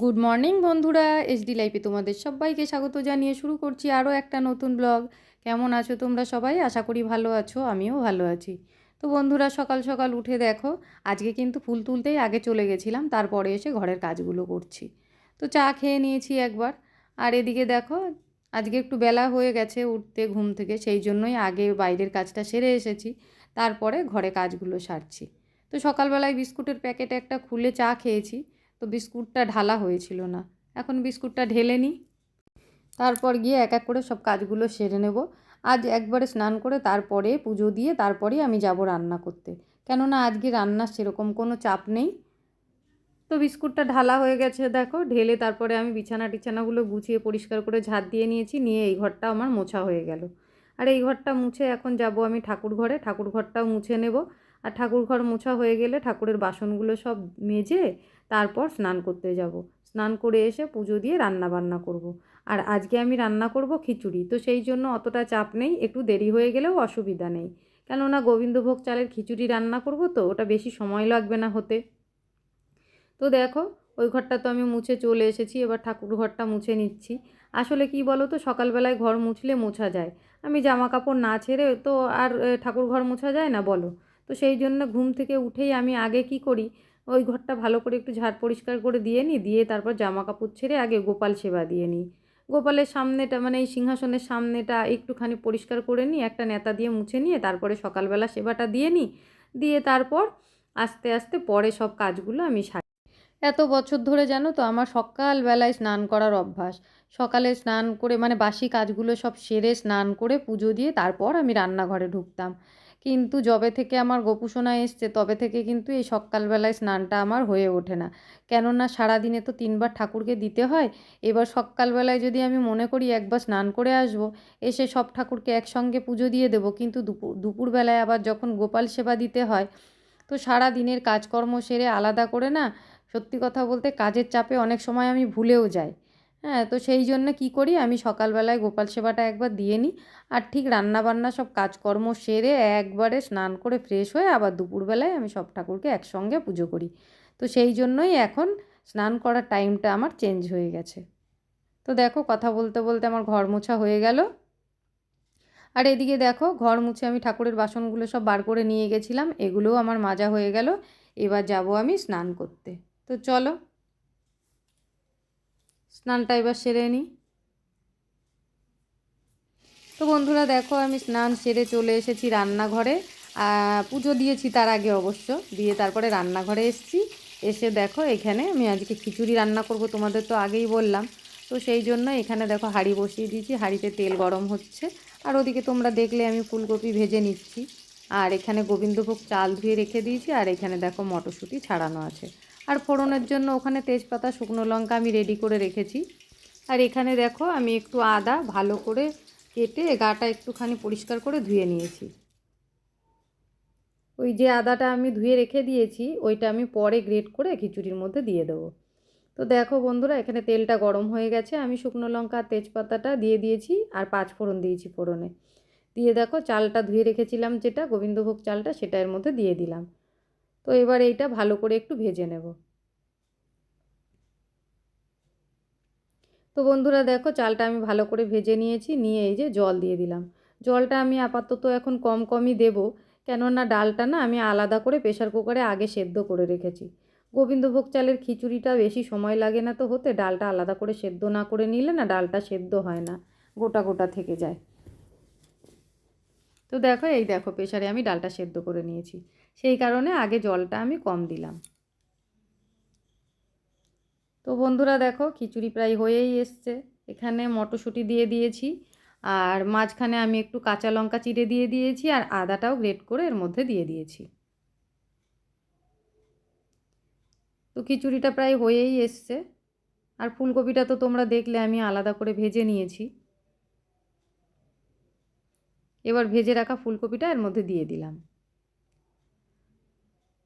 Good morning বন্ধুরা, SD লাইফে তোমাদের সবাইকে স্বাগত জানিয়ে শুরু করছি আরও একটা নতুন ব্লগ। কেমন আছো তোমরা সবাই? আশা করি ভালো আছো, আমিও ভালো আছি। তো বন্ধুরা, সকাল সকাল উঠে দেখো, আজকে কিন্তু ফুল তুলতেই আগে চলে গেছিলাম, তারপরে এসে ঘরের কাজগুলো করছি। তো চা খেয়ে নিয়েছি একবার। আর এদিকে দেখো, আজকে একটু বেলা হয়ে গেছে উঠতে ঘুম থেকে, সেই জন্যই আগে বাইরের কাজটা সেরে এসেছি, তারপরে ঘরে কাজগুলো সারছি। তো সকালবেলায় বিস্কুটের প্যাকেট একটা খুলে চা খেয়েছি। তো বিস্কুটটা ঢালা হয়েছিল না। এখন বিস্কুটটা ঢেলে নিই। তারপর গিয়ে এক এক করে সব কাজগুলো সেরে নেব। আজ একবারে স্নান করে তারপরে পুজো দিয়ে তারপরেই আমি যাব রান্না করতে। কেননা আজকে রান্নার সেরকম কোনো চাপ নেই। তো বিস্কুটটা ঢালা হয়ে গেছে দেখো। ঢেলে তারপরে আমি বিছানা টিছানাগুলো গুছিয়ে পরিষ্কার করে ঝাঁট দিয়ে নিয়েছি। নিয়ে এই ঘরটা আমার মোছা হয়ে গেল। আর এই ঘরটা মুছে এখন যাব আমি ঠাকুর ঘরে। ঠাকুর ঘরটাও মুছে নেব। আর ঠাকুর ঘর মোছা হয়ে গেলে ঠাকুরের বাসনগুলো সব মেজে তারপর স্নান করতে যাব। স্নান করে এসে পুজো দিয়ে রান্না বান্না করব। আর আজকে আমি রান্না করব খিচুড়ি। তো সেই জন্য অতটা চাপ নেই, একটু দেরি হয়ে গেলেও অসুবিধা নেই। কেননা গোবিন্দভোগ চালের খিচুড়ি রান্না করব তো, ওটা বেশি সময় লাগবে না হতে। তো দেখো, ওই ঘরটা তো আমি মুছে চলে এসেছি, এবার ঠাকুর ঘরটা মুছে নিচ্ছি। আসলে কি বলো তো সকালবেলায় ঘর মুছলে মোছা যায়। আমি জামা কাপড় না ছেড়ে তো আর ঠাকুর ঘর মোছা যায় না বলো। তো সেই জন্য ঘুম থেকে উঠেই আমি আগে কি করি ওই ঘরটা ভালো করে একটু ঝাড় পরিষ্কার করে দিয়ে নিই দিয়ে তারপর জামা কাপড় ছেড়ে আগে গোপাল সেবা দিয়ে নিই গোপালের সামনেটা মানে এই সিংহাসনের সামনেটা একটুখানি পরিষ্কার করে নিই একটা নেতা দিয়ে মুছে নিয়ে তারপরে সকালবেলা সেবাটা দিয়ে নিই দিয়ে তারপর আস্তে আস্তে পরে সব কাজগুলো আমি সারি। এত বছর ধরে জানো তো আমার সকালবেলায় স্নান করার অভ্যাস। সকালে স্নান করে মানে বাসি কাজগুলো সব সেরে স্নান করে পুজো দিয়ে তারপর আমি রান্নাঘরে ঢুকতাম। কিন্তু যবে থেকে আমার গোপুসোনা এসছে, তবে থেকে কিন্তু এই সকালবেলায় স্নানটা আমার হয়ে ওঠে না। কেননা সারাদিনে তো তিনবার ঠাকুরকে দিতে হয়। এবার সকালবেলায় যদি আমি মনে করি একবার স্নান করে আসব, এসে সব ঠাকুরকে একসঙ্গে পুজো দিয়ে দেবো, কিন্তু দুপুর দুপুরবেলায় আবার যখন গোপাল সেবা দিতে হয়, তো সারা দিনের কাজকর্ম সেরে আলাদা করে না, সত্যি কথা বলতে কাজের চাপে অনেক সময় আমি ভুলেও যাই। হ্যাঁ তো সেই জন্য কী করি? আমি সকালবেলায় গোপাল সেবাটা একবার দিয়ে নিই। আর ঠিক রান্নাবান্না সব কাজকর্ম সেরে একবারে স্নান করে ফ্রেশ হয়ে আবার দুপুরবেলায় আমি সব ঠাকুরকে একসঙ্গে পুজো করি। তো সেই জন্যই এখন স্নান করার টাইমটা আমার চেঞ্জ হয়ে গেছে। তো দেখো, কথা বলতে বলতে আমার ঘর মোছা হয়ে গেল। আর এদিকে দেখো, ঘর মুছে আমি ঠাকুরের বাসনগুলো সব বার করে নিয়ে গেছিলাম। এগুলোও আমার মাজা হয়ে গেল। এবার যাব আমি স্নান করতে। তো চলো। স্নানটা এবার সেরে নিই তো বন্ধুরা দেখো, আমি স্নান সেরে চলে এসেছি রান্নাঘরে। পুজো দিয়েছি তার আগে অবশ্য, দিয়ে তারপরে রান্নাঘরে এসেছি। এসে দেখো, এখানে আমি আজকে খিচুড়ি রান্না করব, তোমাদের তো আগেই বললাম। তো সেই জন্য এখানে দেখো, হাঁড়ি বসিয়ে দিয়েছি, হাঁড়িতে তেল গরম হচ্ছে। আর ওদিকে তোমরা দেখলে আমি ফুলকপি ভেজে নিচ্ছি। আর এখানে গোবিন্দভোগ চাল ধুয়ে রেখে দিয়েছি, আর এখানে দেখো মটরশুঁটি ছাড়ানো আছে। আর ফোড়নের জন্য ওখানে তেজপাতা, শুকনো লঙ্কা আমি রেডি করে রেখেছি। আর এখানে দেখো, আমি একটু আদা ভালো করে কেটে গাটা একটুখানি পরিষ্কার করে ধুয়ে নিয়েছি। ওই যে আদাটা আমি ধুয়ে রেখে দিয়েছি, ওইটা আমি পরে গ্রেট করে খিচুড়ির মধ্যে দিয়ে দেবো। তো দেখো বন্ধুরা, এখানে তেলটা গরম হয়ে গেছে। আমি শুকনো লঙ্কা আর তেজপাতাটা দিয়ে দিয়েছি আর পাঁচ ফোড়ন দিয়েছি ফোড়নে। দিয়ে দেখো, চালটা ধুয়ে রেখেছিলাম যেটা, গোবিন্দভোগ চালটা সেটা এর মধ্যে দিয়ে দিলাম। তো এবার এইটা ভালো করে একটু ভেজে নেব। তো বন্ধুরা দেখো চালটা আমি ভালো করে ভেজে নিয়েছি, নিয়ে এই যে জল দিয়ে দিলাম। জলটা আমি আপাতত এখন কম কমই দেবো, কেননা ডালটা না আমি আলাদা করে প্রেশার কুকারে আগে সেদ্ধ করে রেখেছি। গোবিন্দভোগ চালের খিচুড়িটা বেশি সময় লাগে না তো হতে, ডালটা আলাদা করে সেদ্ধ না করে নিলে না ডালটা সেদ্ধ হয় না, গোটা গোটা থেকে যায়। তো দেখো, এই দেখো প্রেশারে আমি ডালটা সেদ্ধ করে নিয়েছি। সেই কারণে আগে জলটা আমি কম দিলাম। তো বন্ধুরা দেখো, খিচুড়ি প্রায় হয়েই এসছে। এখানে মটরশুঁটি দিয়ে দিয়েছি আর মাঝখানে আমি একটু কাঁচা লঙ্কা চিড়ে দিয়ে দিয়েছি আর আদাটাও গ্রেট করে এর মধ্যে দিয়ে দিয়েছি। তো খিচুড়িটা প্রায় হয়েই এসছে। আর ফুলকপিটা তো তোমরা দেখলে, আমি আলাদা করে ভেজে নিয়েছি। এবার ভেজে রাখা ফুলকপিটা এর মধ্যে দিয়ে দিলাম।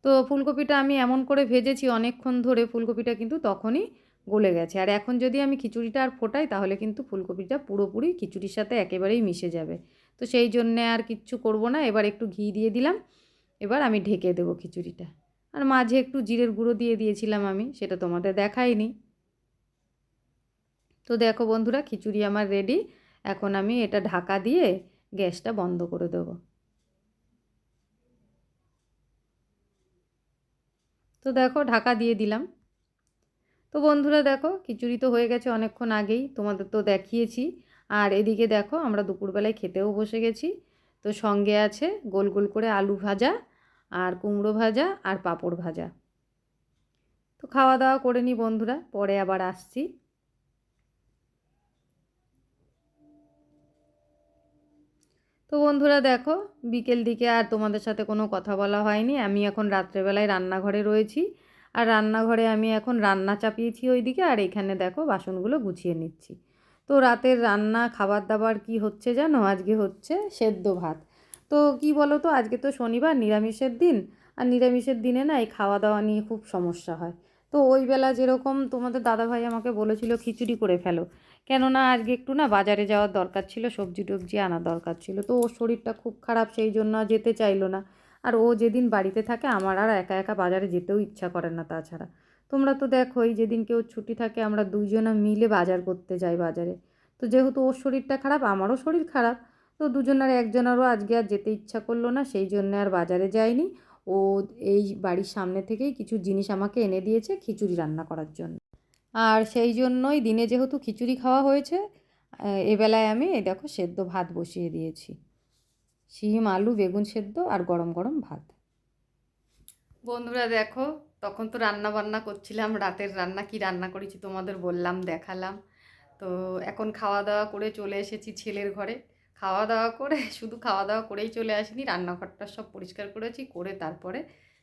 তো ফুলকপিটা আমি এমন করে ভেজেছি অনেকক্ষণ ধরে, ফুলকপিটা কিন্তু তখনই গলে গেছে। আর এখন যদি আমি খিচুড়িটা আর ফোটাই, তাহলে কিন্তু ফুলকপিটা পুরোপুরি খিচুড়ির সাথে একেবারেই মিশে যাবে। তো সেই জন্যে আর কিচ্ছু করব না। এবার একটু ঘি দিয়ে দিলাম। এবার আমি ঢেকে দেবো খিচুড়িটা। আর মাঝে একটু জিরের গুঁড়ো দিয়ে দিয়েছিলাম আমি, সেটা তোমাদের দেখাইনি। তো দেখো বন্ধুরা, খিচুড়ি আমার রেডি এখন আমি এটা ঢাকা দিয়ে গ্যাসটা বন্ধ করে দেবো। তো দেখো, ঢাকা দিয়ে দিলাম। তো বন্ধুরা দেখো, খিচুড়ি তো হয়ে গেছে অনেকক্ষণ আগেই, তোমাদের তো দেখিয়েছি। আর এদিকে দেখো, আমরা দুপুরবেলায় খেতেও বসে গেছি। তো সঙ্গে আছে গোল গোল করে আলু ভাজা, আর কুমড়ো ভাজা, আর পাঁপড় ভাজা। তো খাওয়া দাওয়া করে নি বন্ধুরা, পরে আবার আসছি। তো বন্ধুরা দেখো, বিকেল দিকে আর তোমাদের সাথে কোনো কথা বলা হয়নি। আমি এখন রাত্রেবেলায় রান্নাঘরে রয়েছি। আর রান্নাঘরে আমি এখন রান্না চাপিয়েছি ওইদিকে। আর এখানে দেখো, বাসনগুলো গুছিয়ে নিচ্ছি। তো রাতের রান্না খাবার দাবার কি হচ্ছে জানো? আজকে হচ্ছে সেদ্ধ ভাত। তো কি বলো তো আজকে তো শনিবার, নিরামিষের দিন। আর নিরামিষের দিনে না এই খাওয়া দাওয়া নিয়ে খুব সমস্যা হয়। তো ওই বেলা যেরকম তোমাদের দাদাভাই আমাকে বলেছিল, খিচুড়ি করে ফেলো। কেননা আজকে একটু না বাজারে যাওয়ার দরকার ছিল, সবজি টবজি আনার দরকার ছিল। তো ওর শরীরটা খুব খারাপ, সেই জন্য যেতে চাইলো না। আর ও যেদিন বাড়িতে থাকে, আমার আর একা একা বাজারে যেতেও ইচ্ছা করে না তাছাড়া। তোমরা তো দেখোই যেদিন কেউ ছুটি থাকে, আমরা দুজনা মিলে বাজার করতে যাই বাজারে। তো যেহেতু ওর শরীরটা খারাপ, আমারও শরীর খারাপ, তো দুজনের একজনেরও আজকে আর যেতে ইচ্ছা করল না, সেই জন্য আর বাজারে যায়নি ও এই বাড়ির সামনে থেকেই কিছু জিনিস আমাকে এনে দিয়েছে, খিচুড়ি রান্না করার জন্য। আর সেই জন্যই দিনে যেহেতু খিচুড়ি খাওয়া হয়েছে এবেলায় আমি দেখো, সেদ্ধ ভাত বসিয়ে দিয়েছি। শিম, আলু, বেগুন সেদ্ধ আর গরম গরম ভাত। বন্ধুরা দেখো, তখন তো রান্না বান্না করছিলাম, রাতের রান্না কি রান্না করেছি তোমাদের বললাম, দেখালাম। তো এখন খাওয়া দাওয়া করে চলে এসেছি ছেলের ঘরে। খাওয়া দাওয়া করে, শুধু খাওয়া দাওয়া করেই চলে আসিনি, রান্নাঘরটা সব পরিষ্কার করেছি, করে তারপরে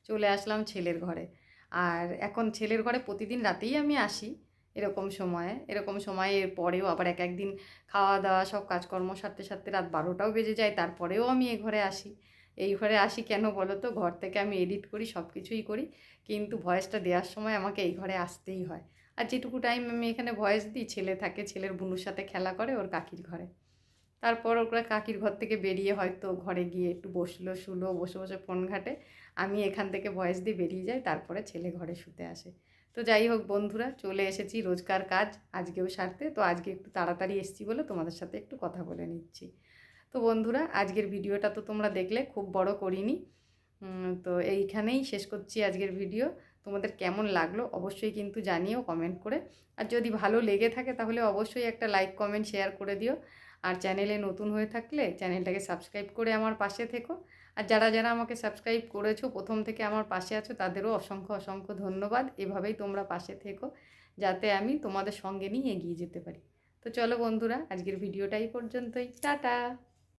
চলে আসলাম ছেলের ঘরে। আর এখন ছেলের ঘরে প্রতিদিন রাতেই আমি আসি এরকম সময়ে এরকম সময়ে এর পরেও আবার এক একদিন খাওয়া দাওয়া সব কাজকর্ম সারতে সারতে রাত বারোটাও বেজে যায়, তারপরেও আমি এ ঘরে আসি। এই ঘরে আসি কেন বলো তো? ঘর থেকে আমি এডিট করি সব কিছুই করি, কিন্তু ভয়েসটা দেওয়ার সময় আমাকে এই ঘরে আসতেই হয়। আর যেটুকু টাইম আমি এখানে ভয়েস দিই, ছেলে থাকে, ছেলের বুনুর সাথে খেলা করে, ওর কাকির ঘরে। তারপর ওরা কাকির ঘর থেকে বেরিয়ে হয়তো ঘরে গিয়ে একটু বসল, শুলো, বসে বসে ফোন ঘাটে। আমি এখান থেকে ভয়েস দিয়ে বেরিয়ে যাই, তারপরে ছেলে ঘরে শুতে আসে। তো যাই হোক বন্ধুরা, চলে এসেছি রোজকার কাজ, আজকেও সারতে। তো আজকে একটু তাড়াতাড়ি এসেছি বলে তোমাদের সাথে একটু কথা বলে নিচ্ছি। তো বন্ধুরা, আজকের ভিডিওটা তো তোমরা দেখলে, খুব বড় করিনি। তো এইখানেই শেষ করছি আজকের ভিডিও। তোমাদের কেমন লাগল অবশ্যই কিন্তু জানিও কমেন্ট করে। আর যদি ভালো লেগে থাকে তাহলে অবশ্যই একটা লাইক, কমেন্ট, শেয়ার করে দিও। আর চ্যানেলে নতুন হয়ে থাকলে চ্যানেলটাকে সাবস্ক্রাইব করে আমার পাশে থেকো। আর যারা যারা আমাকে সাবস্ক্রাইব করেছ, প্রথম থেকে আমার পাশে আছো, তাদেরও অসংখ্য অসংখ্য ধন্যবাদ। এভাবেই তোমরা পাশে থেকো, যাতে আমি তোমাদের সঙ্গে নিয়ে এগিয়ে যেতে পারি। তো চলো বন্ধুরা, আজকের ভিডিওটাই পর্যন্তই। টাটা!